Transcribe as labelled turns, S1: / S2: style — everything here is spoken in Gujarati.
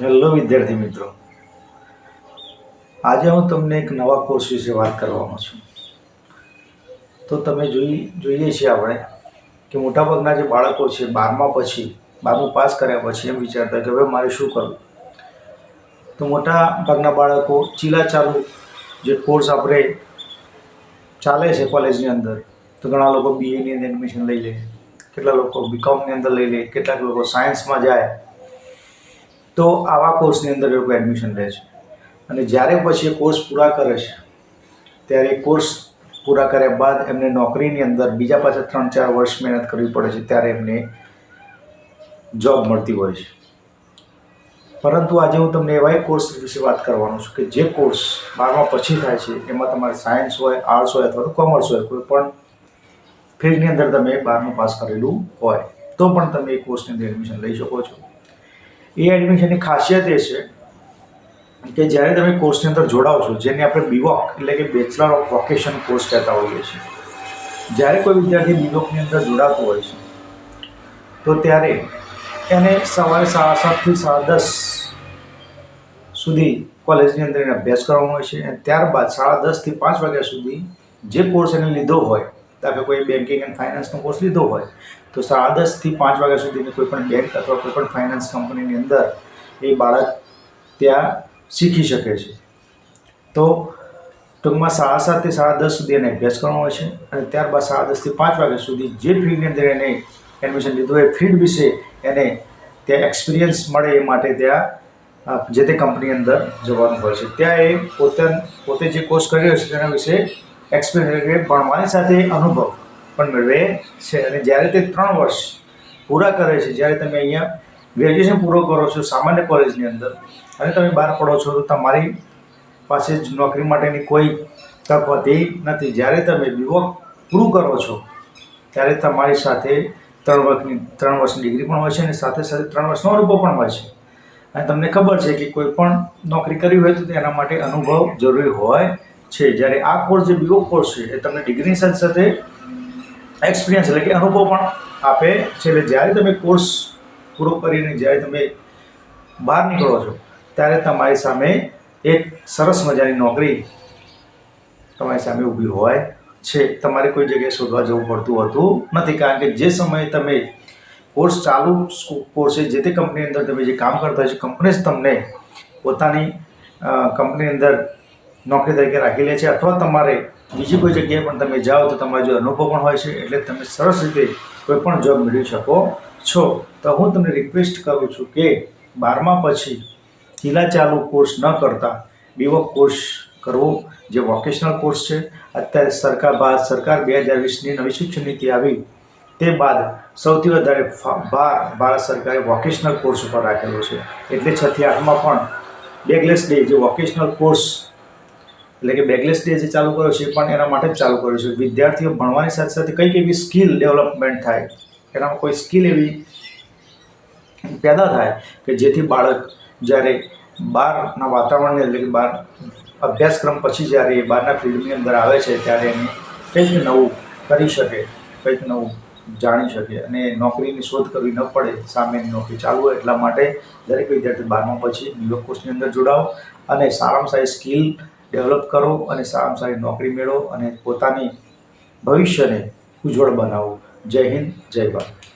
S1: હેલો વિદ્યાર્થી મિત્રો. આજે હું તમને એક નવા કોર્સ વિશે વાત કરવાનો છું. તો તમે જોઈ, જોઈએ છીએ આપણે કે મોટાભાગના જે બાળકો છે, બારમા પછી, બારમું પાસ કર્યા પછી એમ વિચારતા કે હવે મારે શું કરવું? તો મોટા ભાગના બાળકો ચીલા ચાલુ જે કોર્સ આપણે ચાલે છે કોલેજની અંદર, તો ઘણા લોકો બીએની અંદર એડમિશન લઈ લે, કેટલા લોકો બીકોમની અંદર લઈ લે, કેટલાક લોકો સાયન્સમાં જાય તો આવા કોર્સની અંદર એ લોકો એડમિશન લે છે. અને જ્યારે પછી એ કોર્સ પૂરા કરે છે, ત્યારે કોર્સ પૂરા કર્યા બાદ એમને નોકરીની અંદર બીજા પાછા ત્રણ ચાર વર્ષ મહેનત કરવી પડે છે, ત્યારે એમને જોબ મળતી હોય છે. પરંતુ આજે હું તમને એવા કોર્સ વિશે વાત કરવાનો છું કે જે કોર્સ બારમા પછી થાય છે, એમાં તમારે સાયન્સ હોય આર્ટ્સ હોય અથવા તો કોમર્સ હોય, કોઈ પણ ફિલ્ડની અંદર તમે બારમું પાસ કરેલું હોય, તો પણ તમે એ કોર્સની અંદર એડમિશન લઈ શકો છો. એ એડમિશનની ખાસિયત એ છે કે જ્યારે તમે કોર્સની અંદર જોડાઓ છો, જેને આપણે બીવોક એટલે કે બેચલર ઓફ વોકેશન કોર્સ કહેતા હોઈએ છીએ, જ્યારે કોઈ વિદ્યાર્થી બીવોકની અંદર જોડાતો હોય છે, તો ત્યારે એને સવારે સાડા સાતથી સાડા દસ સુધી કોલેજની અંદર એને અભ્યાસ કરવાનો હોય છે અને ત્યારબાદ સાડા દસથી પાંચ વાગ્યા સુધી જે કોર્સ એને લીધો હોય દાખલા કોઈ બેન્કિંગ એન્ડ ફાઇનાન્સનો કોર્સ લીધો હોય, તો સાડા દસથી પાંચ વાગ્યા સુધીની કોઈ પણ બેંક અથવા કોઈ પણ ફાઇનાન્સ કંપનીની અંદર એ બાળક ત્યાં શીખી શકે છે. તો ટૂંકમાં સાડા સાતથી સાડા દસ સુધી એને અભ્યાસ કરવાનો હોય છે અને ત્યારબાદ સાડા દસથી પાંચ વાગ્યા સુધી જે ફિલ્ડની અંદર એને એડમિશન લીધું એ ફિલ્ડ વિશે એને ત્યાં એક્સપિરિયન્સ મળે એ માટે ત્યાં જે તે કંપની અંદર જવાનું હોય છે. ત્યાં એ પોતે પોતે જે કોર્સ કર્યો છે તેના વિશે એક્સપિરિયન્સ એટલે કે ભણવાની સાથે અનુભવ પણ મેળવે છે. અને જ્યારે તે ત્રણ વર્ષ પૂરા કરે છે, જ્યારે તમે અહીંયા ગ્રેજ્યુએશન પૂરો કરો છો સામાન્ય કોલેજની અંદર અને તમે બહાર પડો છો, તો તમારી પાસે જ નોકરી માટેની કોઈ તક હોતી નથી. જ્યારે તમે બીવોક પૂરું કરો છો, ત્યારે તમારી સાથે ત્રણ વર્ષની ત્રણ વર્ષની ડિગ્રી પણ હોય છે અને સાથે સાથે ત્રણ વર્ષનો અનુભવ પણ હોય છે. અને તમને ખબર છે કે કોઈ પણ નોકરી કરવી હોય તો તેના માટે અનુભવ જરૂરી હોય છે, જ્યારે આ કોર્સ જે બીઓ કોર્સ છે, એ તમને ડિગ્રીની સાથે સાથે એક્સપિરિયન્સ એટલે કે અનુભવ પણ આપે છે. એટલે જ્યારે તમે કોર્સ પૂરો કરીને જ્યારે તમે બહાર નીકળો છો, ત્યારે તમારી સામે એક સરસ મજાની નોકરી તમારી સામે ઊભી હોય છે. તમારે કોઈ જગ્યાએ શોધવા જવું પડતું હોતું નથી, કારણ કે જે સમયે તમે કોર્સ ચાલુ કોર્સે જે તે કંપની અંદર તમે જે કામ કરતા છે કંપની જ તમને પોતાની કંપની અંદર નોકરી તરીકે રાખી લે છે અથવા તમારે બીજી કોઈ જગ્યાએ પણ તમે જાઓ તો તમારો જો અનુભવ પણ હોય છે એટલે તમે સરસ રીતે કોઈ પણ જોબ મેળવી શકો છો. તો હું તમને રિક્વેસ્ટ કરું છું કે બારમા પછી ચીલા ચાલુ કોર્સ ન કરતા બીવો કોર્સ કરવો, જે વોકેશનલ કોર્સ છે. અત્યારે સરકાર ભારત સરકાર બે હજાર વીસની નવી શિક્ષણ નીતિ આવી. તે બાદ સૌથી વધારે ભાર ભારત સરકારે વોકેશનલ કોર્સ ઉપર રાખેલો છે. એટલે છથી આઠમાં પણ બેગલેસ ડે જે વોકેશનલ કોર્સ એટલે કે બેકલેસ ડે જે ચાલુ કર્યો છે પણ એના માટે જ ચાલુ કર્યો છે. વિદ્યાર્થીઓ ભણવાની સાથે સાથે કંઈક એવી સ્કિલ ડેવલપમેન્ટ થાય, એનામાં કોઈ સ્કિલ એવી પેદા થાય કે જેથી બાળક જ્યારે બહારના વાતાવરણની એટલે કે બહાર અભ્યાસક્રમ પછી જ્યારે એ બહારના ફિલ્ડની અંદર આવે છે ત્યારે એને કંઈક નવું કરી શકે, કંઈક નવું જાણી શકે અને નોકરીની શોધ કરવી ન પડે, સામેની નોકરી ચાલુ હોય એટલા માટે દરેક વિદ્યાર્થી બારમા પછી બીવો કોર્સની અંદર જોડાઓ અને સારામાં સારી સ્કિલ ડેવલપ કરો અને સારામાં સારી નોકરી મેળવો અને પોતાની ભવિષ્યને ઉજ્જવળ બનાવો. જય હિન્દ, જય ભારત.